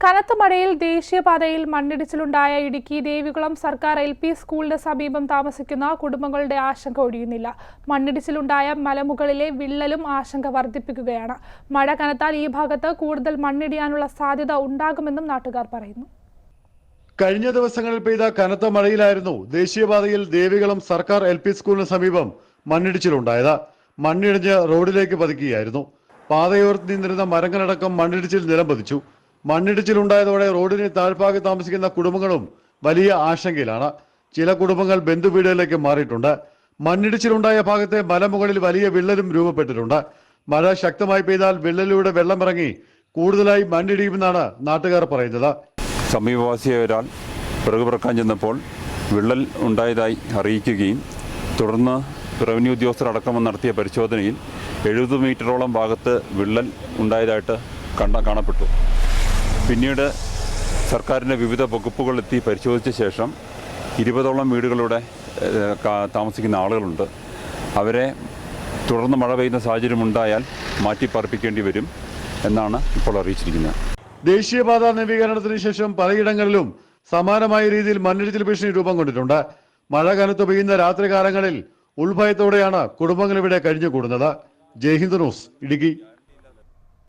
കനത്ത മഴയിൽ ദേശീയപാതയിൽ മണ്ണിടിച്ചിലുണ്ടായ ഇടുക്കി ദേവികുളം സർക്കാർ എൽ പി സ്കൂളിന് സമീപം താമസിക്കുന്ന കുടുംബങ്ങളുടെ ആശങ്ക ഒഴിയുന്നില്ല. മണ്ണിടിച്ചിലുണ്ടായ മലമുകളിലെ വിള്ളലും ആശങ്ക വർദ്ധിപ്പിക്കുകയാണ്. മഴ കനത്താൽ ഈ ഭാഗത്ത് കൂടുതൽ മണ്ണിടിയാനുള്ള സാധ്യത ഉണ്ടാകുമെന്നും നാട്ടുകാർ പറയുന്നു. കഴിഞ്ഞ ദിവസങ്ങളിൽ പെയ്ത കനത്ത മഴയിലായിരുന്നു ദേശീയപാതയിൽ ദേവികുളം സർക്കാർ എൽ പി സ്കൂളിന് സമീപം മണ്ണിടിച്ചിലുണ്ടായത്. മണ്ണിടിഞ്ഞ് റോഡിലേക്ക് പതിക്കുകയായിരുന്നു പാതയോരത്ത് നിന്നിരുന്ന മരങ്ങളടക്കം മണ്ണിടിച്ചിൽ നിലം പതിച്ചു മണ്ണിടിച്ചിലുണ്ടായതോടെ റോഡിന് താഴ്ഭാഗത്ത് താമസിക്കുന്ന കുടുംബങ്ങളും വലിയ ആശങ്കയിലാണ്. ചില കുടുംബങ്ങൾ ബന്ധുവീടുകളിലേക്ക് മാറിയിട്ടുണ്ട്. മണ്ണിടിച്ചിലുണ്ടായ ഭാഗത്തെ മലമുകളിൽ വലിയ വിള്ളലും രൂപപ്പെട്ടിട്ടുണ്ട്. മഴ ശക്തമായി പെയ്താൽ വിള്ളലിലൂടെ വെള്ളമിറങ്ങി കൂടുതലായി മണ്ണിടിയുമെന്നാണ് നാട്ടുകാർ പറയുന്നത്. സമീപവാസിയായ ഒരാൾ പിറകുപിറക്കാൻ ചെന്നപ്പോൾ വിള്ളൽ ഉണ്ടായതായി അറിയിക്കുകയും തുടർന്ന് റവന്യൂ ഉദ്യോഗസ്ഥരടക്കം നടത്തിയ പരിശോധനയിൽ എഴുപത് മീറ്ററോളം ഭാഗത്ത് വിള്ളൽ ഉണ്ടായതായിട്ട് കണ്ട കാണപ്പെട്ടു. പിന്നീട് സർക്കാരിന്റെ വിവിധ വകുപ്പുകളെത്തി പരിശോധിച്ച ശേഷം ഇരുപതോളം വീടുകളുടെ താമസിക്കുന്ന ആളുകളുണ്ട്. അവരെ തുടർന്ന് മഴ പെയ്യുന്ന സാഹചര്യം ഉണ്ടായാൽ മാറ്റിപ്പാർപ്പിക്കേണ്ടി വരും എന്നാണ് ഇപ്പോൾ അറിയിച്ചിരിക്കുന്നത്. ദേശീയപാത നവീകരണത്തിന് ശേഷം പലയിടങ്ങളിലും സമാനമായ രീതിയിൽ മണ്ണിടിച്ചിൽ ഭീഷണി രൂപം കൊണ്ടിട്ടുണ്ട്. മഴ കനത്ത് പെയ്യുന്ന രാത്രികാലങ്ങളിൽ ഉൾഭയത്തോടെയാണ് കുടുംബങ്ങൾ ഇവിടെ കഴിഞ്ഞുകൂടുന്നത്. ജയ്ഹിന്ദ് ന്യൂസ് ഇടുക്കി.